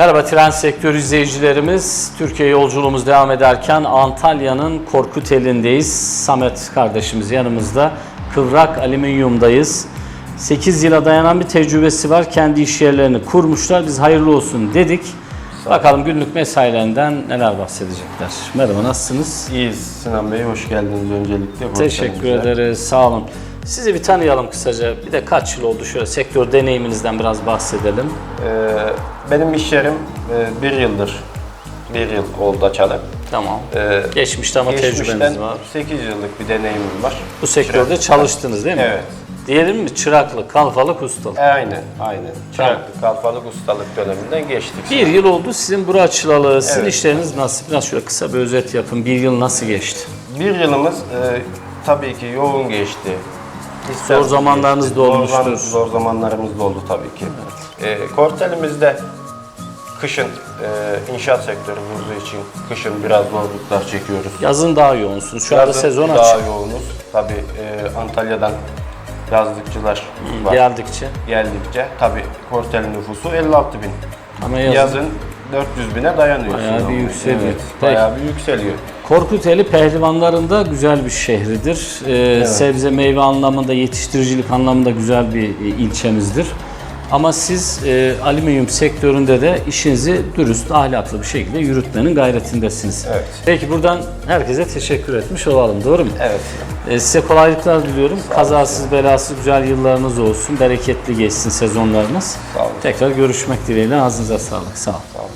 Merhaba tren sektör izleyicilerimiz. Türkiye yolculuğumuz devam ederken Antalya'nın Korkuteli'ndeyiz. Samet kardeşimiz yanımızda. Kıvrak Alüminyum'dayız. 8 yıla dayanan bir tecrübesi var. Kendi iş yerlerini kurmuşlar. Biz hayırlı olsun dedik. Bakalım günlük mesailerinden neler bahsedecekler. Merhaba nasılsınız? İyiyiz Sinan Bey, hoş geldiniz öncelikle. Teşekkür ederiz. Sağ olun. Sizi bir tanıyalım kısaca. Bir de kaç yıl oldu şöyle sektör deneyiminizden biraz bahsedelim. Ee, benim iş yerim e, bir yıldır, bir yıl oldu açalı. Tamam. Ee, Geçmişte ama tecrübeniz var. 8 yıllık bir deneyimim var. Bu sektörde çalıştınız değil mi? Evet. Diyelim mi çıraklık, kalfalık, ustalık. E, aynen, aynen. Çıraklık, kalfalık, ustalık döneminden geçtik. Bir yıl oldu sizin bura açılalı. Sizin Evet. işleriniz nasıl? Biraz şöyle kısa bir özet yapın. Bir yıl nasıl geçti? Bir yılımız e, tabii ki yoğun geçti. Zor zamanlarınız da olmuştur. Zor, zor zamanlarımız da oldu tabii ki. E, Kortelimizde kışın e, inşaat sektörü olduğu için kışın biraz zorluklar çekiyoruz. Yazın daha yoğunsunuz. Şu anda Yazın sezon daha açık. yoğunuz. Tabii e, Antalya'dan yazlıkçılar var. Geldikçe. Geldikçe tabii Kortel nüfusu 56 bin. Ama yazın. Yazın 400 bine dayanıyor. Bayağı bir yükseliyor. Evet, bayağı bir yükseliyor. Korkuteli pehlivanlarında güzel bir şehridir. Ee, Sebze meyve anlamında, yetiştiricilik anlamında güzel bir e, ilçemizdir. Ama siz e, alüminyum sektöründe de işinizi dürüst, ahlaklı bir şekilde yürütmenin gayretindesiniz. Evet. Peki buradan herkese teşekkür etmiş olalım, doğru mu? Evet. E, size kolaylıklar diliyorum. Kazasız belasız güzel yıllarınız olsun. Bereketli geçsin sezonlarınız. Sağ olun. Tekrar görüşmek dileğiyle. Ağzınıza sağlık. Sağ olun. Sağ olun.